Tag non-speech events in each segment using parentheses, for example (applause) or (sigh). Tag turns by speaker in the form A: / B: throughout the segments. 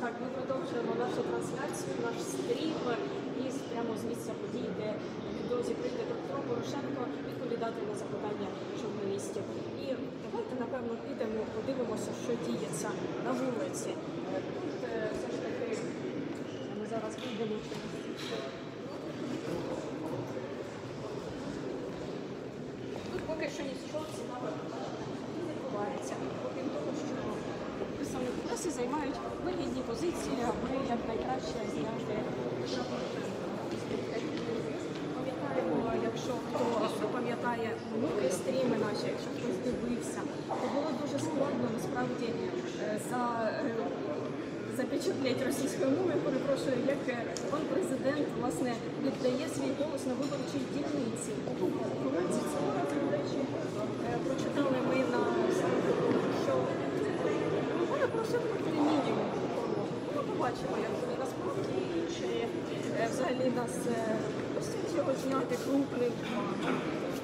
A: Так ми продовжуємо нашу трансляцію, наш стрім із прямо з місця подій, де друзі прийде Петро Порошенко відповідати на запитання журналістів. І давайте напевно підемо, подивимося, що діється на вулиці. Е, Тут е, все ж таки ми зараз підемо. Тут поки що нічого цікавого не відбувається, окрім того, що представники преси займають вигідні позиції, аби якнайкраще зняти Пам'ятаємо, якщо хто пам'ятає минулі стріми наші, якщо хтось дивився, то було дуже складно насправді е, за. е, Запечатлять російською мовою, перепрошую, як е, пан президент власне віддає свій голос на виборчій дільниці. Вулиці цього разу, до речі, е, прочитали ми на що вони просять проти мінімум. Ми побачимо, як вони насправді чи е, взагалі нас е, просять його зняти крупним.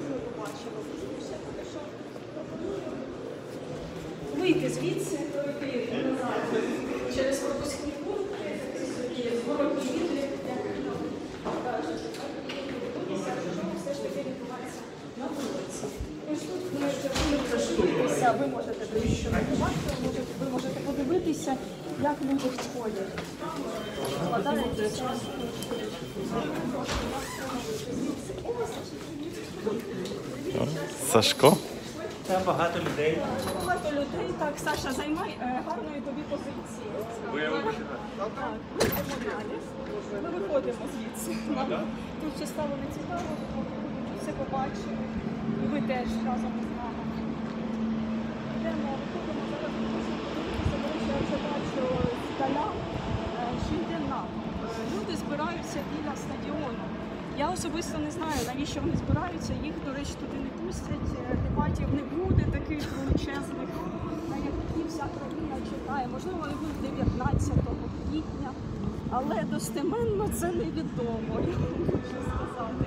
A: Ми побачимо. Ще поки що пропоную вийти звідси, пройти назад через пропускні пункти, такі зворотні відлік, як кажуть, і подивитися, що все ж таки відбувається на вулиці. Ось тут ми вже можете подивитися, ви можете дивитися на побачити, можете, ви можете подивитися, як люди входять. Складаються.
B: Сашко?
C: Там багато людей.
A: Багато людей. Так, Саша, займай е, гарної тобі позиції. Так, ми йдемо далі. Ми виходимо звідси. Тут ще стало не цікаво, все побачили. І ви теж разом з нами. Йдемо, виходимо зараз. До речі, я вже бачу здаля, е, що йде напад. Е, Люди збираються біля стадіону. Я особисто не знаю, навіщо вони збираються. Їх, до речі, туди не пустять. Е, Дебатів не буде таких величезних, на які вся країна чекає. Можливо, вони будуть 19 квітня, але достеменно це невідомо, (laughs) я хочу сказати.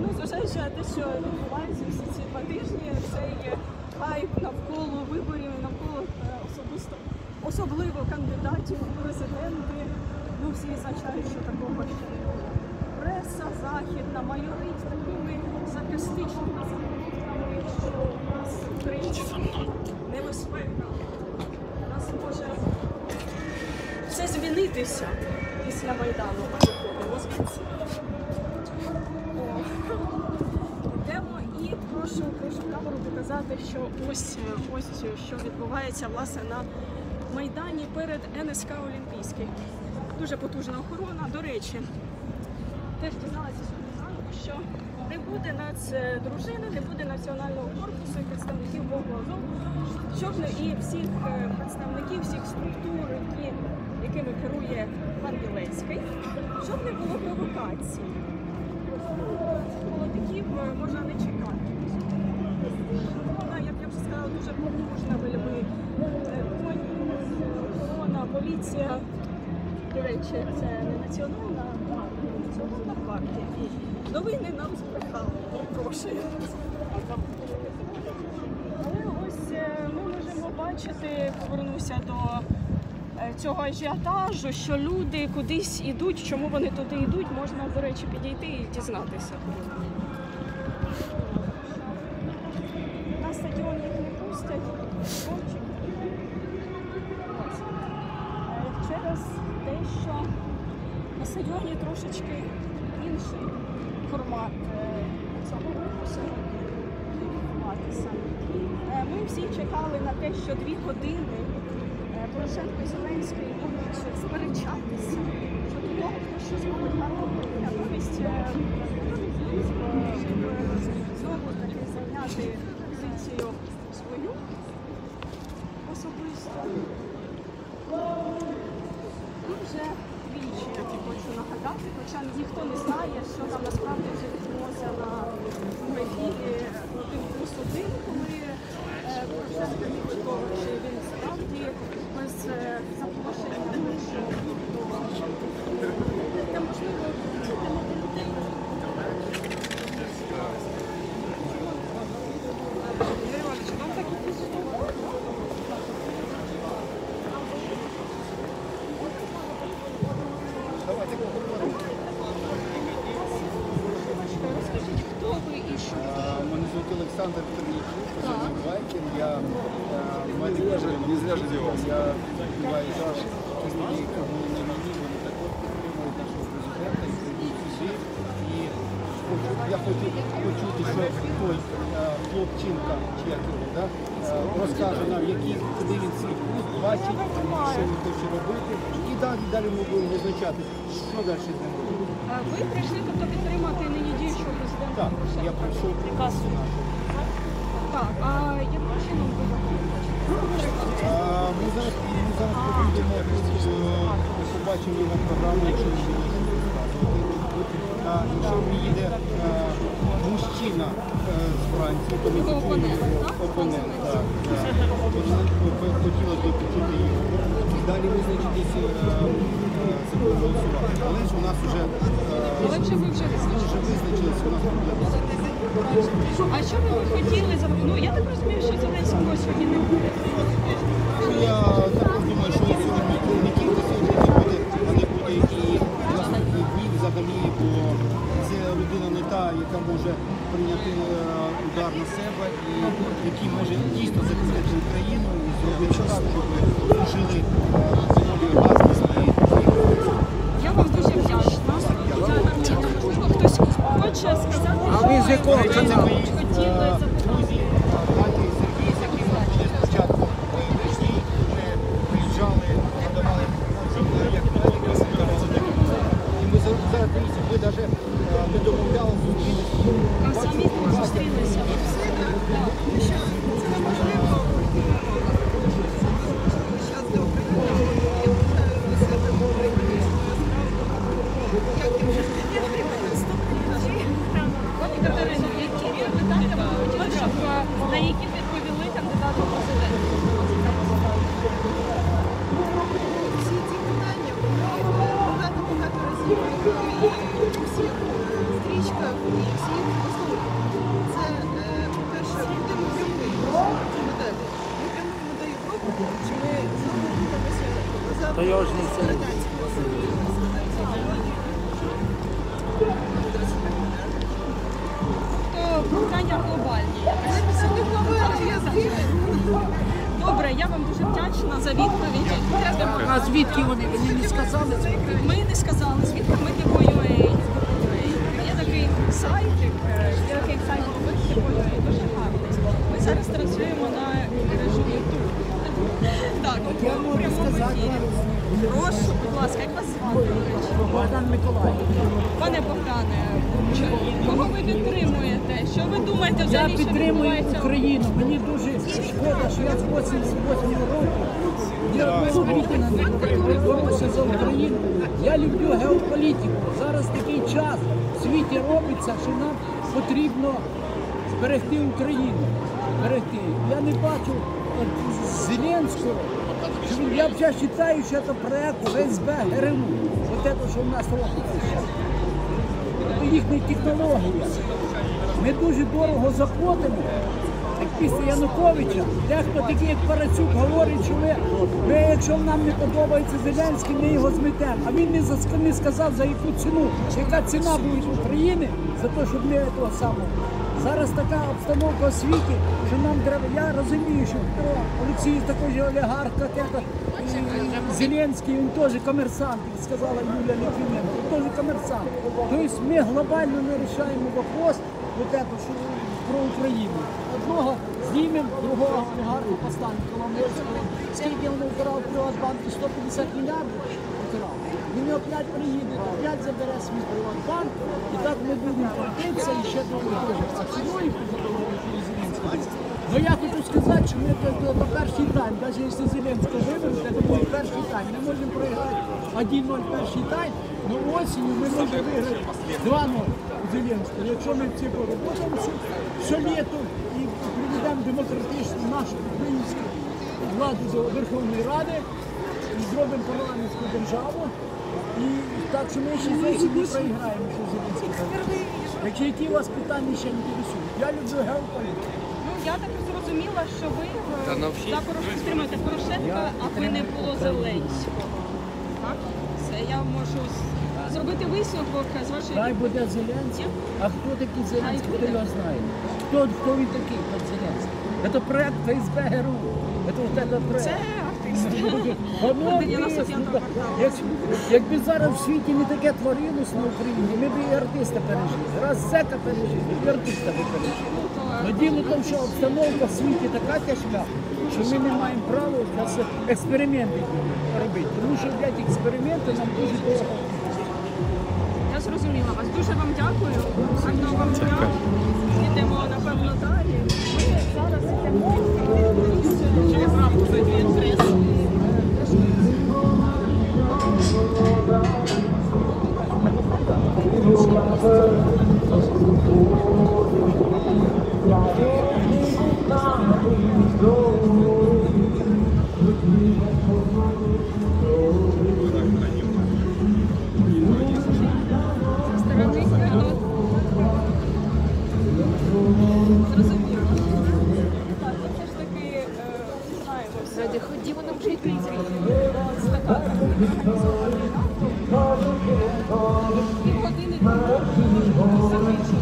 A: Ну, зважаючи на те, що відбувається всі ці два тижні, цей хайп навколо виборів, навколо е, особисто особливо кандидатів у президенти. Ну, всі зазначають, що такого ще. Преса західна майорить такими саркастичними заголовками, що у нас в небезпека. У нас може все змінитися після Майдану. І прошу, камеру показати, що ось ось що відбувається власне на Майдані перед НСК Олімпійський. Дуже потужна охорона. До речі, теж дізналася сьогодні зранку, що не буде нацдружини, не буде національного корпусу і представників Богу не і всіх е, представників, всіх структур, якими керує пан Білецький, щоб не було провокацій. Молодиків е, можна не чекати. Вона, як я вже сказала, дуже потужна вельми е, охорона, поліція. До речі, це не національна, а національна партія. І новини нам збрехали. Перепрошую. Але ось е, ми можемо бачити, повернуся до е, цього ажіотажу, що люди кудись ідуть, чому вони туди йдуть, можна, до речі, підійти і дізнатися. На стадіон їх не пустять. Е, Через те, що на стадіоні трошечки інший формат е, цього руху сьогодні відбуватися. Е, Ми всі чекали на те, що дві години е, Порошенко і Зеленський будуть сперечатися щодо того, хто що зробить гарно. Натомість знову таки зайняти позицію свою особисто. І вже двічі я хочу нагадати, хоча ніхто не знає, що там насправді відбулося на ефірі плюс один, коли Порошенко нібито чи він справді без е, запрошення до можливо, людей. Юрій Іванович, вам так і пішло. Розкажіть, хто тут?
B: Мене звуть Олександр позивний Вайкін. Я е, медик,
D: не зря ж делал.
B: я відбуваю зараз людей, були на війні, вони також підтримують нашого президента і прийдуть сюди. І хочу, я хочу почути, що той е, хлопчинка, чи як його, да, е, розкаже нам, які, куди він свій путь бачить, що він хоче робити. І далі, далі ми будемо визначати, що далі з ним робити.
A: Ви прийшли тобто підтримати нині
B: Так, я прийшов
A: Приказ. Так, а яким чином ви?
B: Ми зараз, ми зараз побудемо, е, побачимо його програму, якщо він буде. Якщо приїде е, мужчина е, з Франції, то ми
A: Його опонент, так?
B: опонент. так. Опонент, е, Хотілося далі визначитися е, за кого голосувати. Але ж у нас вже, е,
A: Але вже ви вже
B: ми вже у нас проблема.
A: А що би ви хотіли за ну я так розумію,
B: зараз даже, ми навіть
C: То
A: питання глобальні. Добре, я вам дуже вдячна за відповіді.
E: А звідки вони? Вони не сказали?
A: Ми не сказали, звідки ми типу.ua. Є такий сайтик, е, є такий сайт типу.ua, дуже гарний. Ми зараз транслюємо на мережу YouTube. Так, прямому ефірі. Прошу, будь ласка, як вас звати?
E: Богдан Миколаївич.
A: Пане Богдане, кого ви підтримуєте? Що ви думаєте
E: Я
A: взагалі, що
E: підтримую
A: відбувається?
E: Україну. Мені дуже шкода, що я з 88 року я підтримую, за Україну. Я люблю геополітику. Зараз такий час в світі робиться, що нам потрібно зберегти Україну. Зберегти. Я не бачу от, Зеленського. Я вже вважаю, що це проект ФСБ ГРУ. От це, що в нас робиться. Це їхня технологія. Ми дуже дорого заплатимо. Як після Януковича, дехто такий, як Парацюк, говорить, що ми, ми, якщо нам не подобається Зеленський, ми його зметемо. А він не, за, не сказав, за яку ціну, яка ціна буде в Україні за те, щоб ми того самого. Зараз така обстановка у світі, що нам треба. Я розумію, що Петро Олексій такий олігарх, як Зеленський, він теж комерсант, як сказала Юлія Литвиненко, він теж комерсант. Тобто ми глобально не рішаємо вопрос, вот это, що про Україну. Одного знімемо, другого олігарха поставимо Коломойського. Скільки він вкрав Приватбанку? 150 мільярдів вкрав. Він опять приїде, опять забере свій Приватбанк, і так ми будемо крутитися і ще довго. А ціною Ну я хочу сказати, що ми до, до, перший тайм, навіть якщо Зеленського виберете, то буде перший тайм. Ми можемо програти 1-0 перший тайм, але осінню ми можемо виграти 2-0 у Зеленського. Якщо ми ці будемо що літо і приведемо демократичну нашу українську владу до Верховної Ради і зробимо парламентську державу. І так, що ми ще зовсім не проіграємо, що Зеленський. Якщо які у вас питання ще інтересують, я люблю геополітику.
A: Ну я так зрозуміла, що ви е, Та на за Порошенка підтримуєте Порошенка, аби не було Зеленського. Так? Це я можу зробити висновок з
E: Хай вашої буде Зеленський. А хто такий Зеленський, хто його знає? Хто, хто він такий, Зеленський? Це проект ФСБ ГРУ. Це вот.
A: Це
E: Ну, якби зараз в світі не таке творилось на Україні, ми б і артиста пережили. Раз зека пережили, і артиста би пережили. Ну, діло в тому, що обстановка в світі така тяжка, що ми не маємо права зараз експерименти робити. Тому що блядь, експерименти нам дуже дорого.
A: Я зрозуміла вас. Дуже вам дякую. Гарного вам дня. Йдемо, напевно, далі. где вы научили зрителей стакан. Півгодини тому закінчив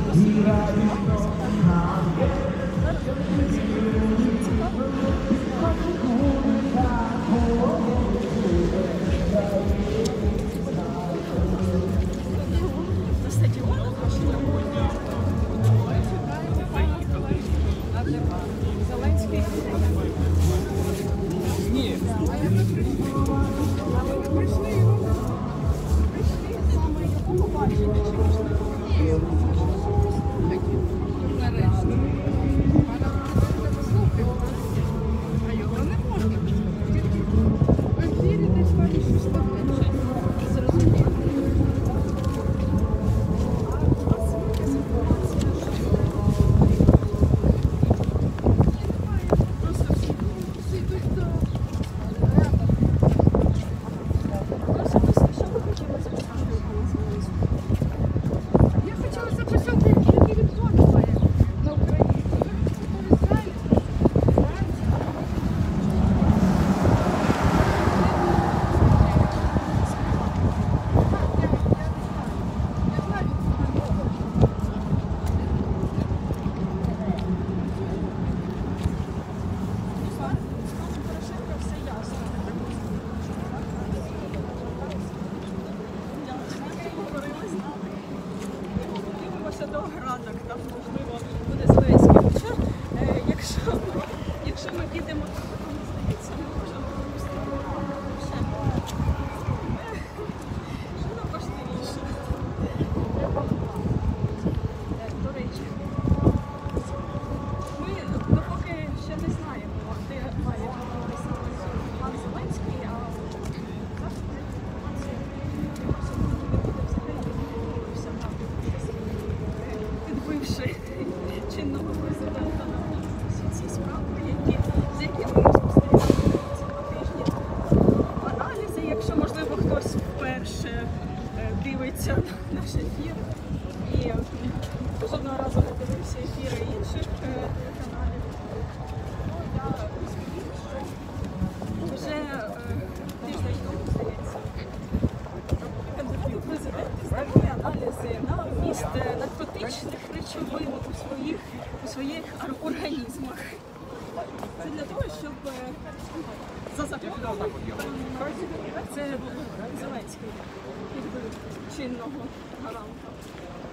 A: чинного гаранта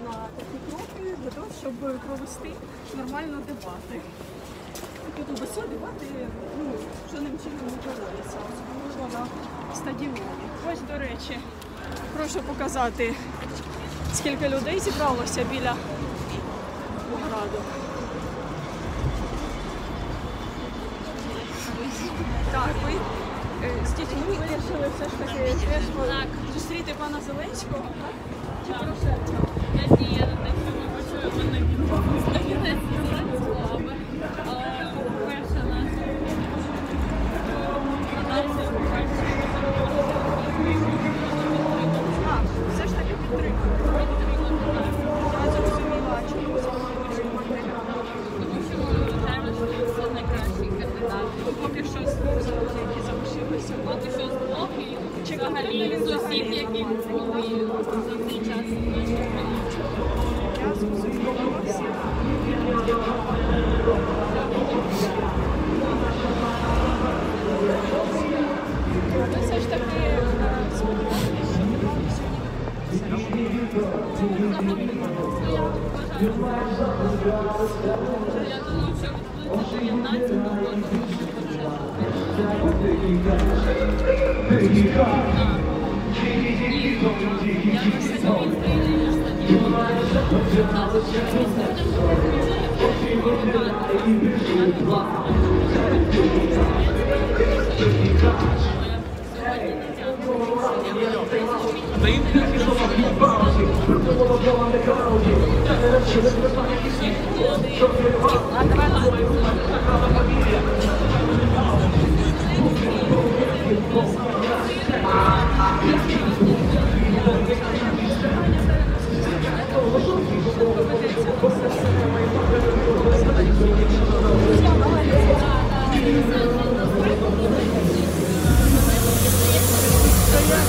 A: на такі кроки для того, щоб провести нормально дебати. Тут тобто усі дебати ну, жодним чином не проводяться, особливо на стадіоні. Ось, до речі, прошу показати, скільки людей зібралося біля Бограду. дітьми вирішили все ж таки зустріти пана Зеленського. Чи Порошенка?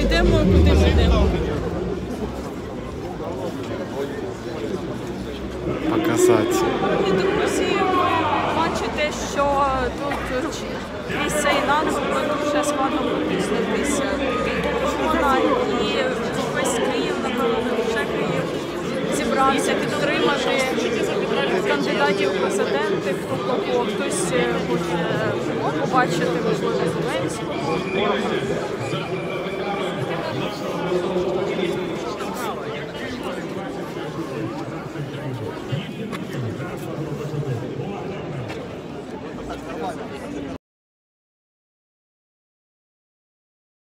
A: йдемо, куди ми йдемо.
F: Показати.
A: І друзі, ви бачите, що тут місце і назви дуже складно визначитися. Вона і весь Київ, напевно, вже Київ зібрався підтримати кандидатів в президенти, хто кого хтось хоче побачити, можливо, Зеленського.